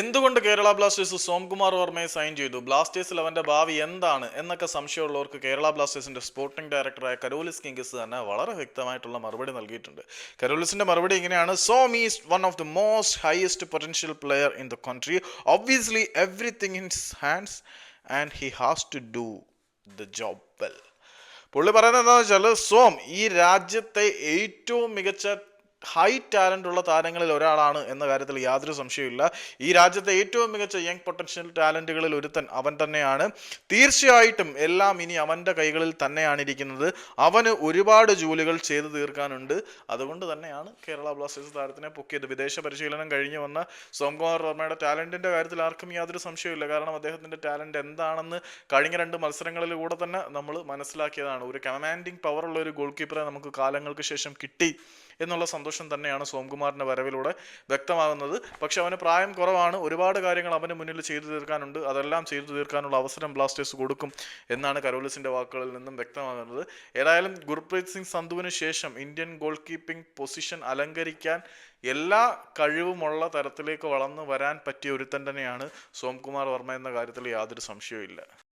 എന്തുകൊണ്ട് കേരള ബ്ലാസ്റ്റേഴ്സ് സോംകുമാർ വർമ്മയെ സൈൻ ചെയ്തു? ബ്ലാസ്റ്റേഴ്സിൽ അവന്റെ ഭാവി എന്താണ്? എന്നൊക്കെ സംശയമുള്ളവർക്ക് കേരള ബ്ലാസ്റ്റേഴ്സിന്റെ സ്പോർട്ടിംഗ് ഡയറക്ടറായ കരോലിസ് കിങ്സ് തന്നെ വളരെ വ്യക്തമായിട്ടുള്ള മറുപടി നൽകിയിട്ടുണ്ട്. കരോലിസിന്റെ മറുപടി ഇങ്ങനെയാണ്. Som is one of the most highest potential player in the country obviously everything in hands and he has to do the job well പുള്ളി പറയുന്നത് എന്താണെന്ന് വെച്ചാൽ സോം ഈ രാജ്യത്തെ ഏറ്റവും മികച്ച ഹൈ ടാലന്റ് ഉള്ള താരങ്ങളിൽ ഒരാളാണ് എന്ന കാര്യത്തിൽ യാതൊരു സംശയമില്ല ഈ രാജ്യത്തെ ഏറ്റവും മികച്ച യങ് പൊട്ടൻഷ്യൽ ടാലന്റുകളിൽ ഒരുത്തൻ അവൻ തന്നെയാണ്. തീർച്ചയായിട്ടും എല്ലാം ഇനി അവന്റെ കൈകളിൽ തന്നെയാണ് ഇരിക്കുന്നത്. അവന് ഒരുപാട് ജോലികൾ ചെയ്തു തീർക്കാനുണ്ട്. അതുകൊണ്ട് തന്നെയാണ് കേരള ബ്ലാസ്റ്റേഴ്സ് താരത്തിനെ പൊക്കിയത്. വിദേശ പരിശീലനം കഴിഞ്ഞ് വന്ന സോംകുമാർ വർമ്മയുടെ ടാലന്റിന്റെ കാര്യത്തിൽ ആർക്കും യാതൊരു സംശയമില്ല കാരണം അദ്ദേഹത്തിന്റെ ടാലന്റ് എന്താണെന്ന് കഴിഞ്ഞ രണ്ട് മത്സരങ്ങളിലൂടെ തന്നെ നമ്മൾ മനസ്സിലാക്കിയതാണ്. ഒരു കമാൻഡിങ് പവറുള്ള ഒരു ഗോൾ കീപ്പറെ നമുക്ക് കാലങ്ങൾക്ക് ശേഷം കിട്ടി എന്നുള്ള സന്തോഷം തന്നെയാണ് സോംകുമാറിന്റെ വരവിലൂടെ വ്യക്തമാകുന്നത്. പക്ഷെ അവന് പ്രായം കുറവാണ്. ഒരുപാട് കാര്യങ്ങൾ അവന് മുന്നിൽ ചെയ്തു തീർക്കാനുണ്ട്. അതെല്ലാം ചെയ്തു തീർക്കാനുള്ള അവസരം ബ്ലാസ്റ്റേഴ്സ് കൊടുക്കും എന്നാണ് കരോലിസിന്റെ വാക്കുകളിൽ നിന്നും വ്യക്തമാകുന്നത്. ഏതായാലും ഗുർപ്രീത് സിംഗ് സന്ധുവിന് ശേഷം ഇന്ത്യൻ ഗോൾ കീപ്പിംഗ് പൊസിഷൻ അലങ്കരിക്കാൻ എല്ലാ കഴിവുമുള്ള തരത്തിലേക്ക് വളർന്നു വരാൻ പറ്റിയ ഒരുത്തൻ തന്നെയാണ് സോംകുമാർ വർമ്മ എന്ന കാര്യത്തിൽ യാതൊരു സംശയവും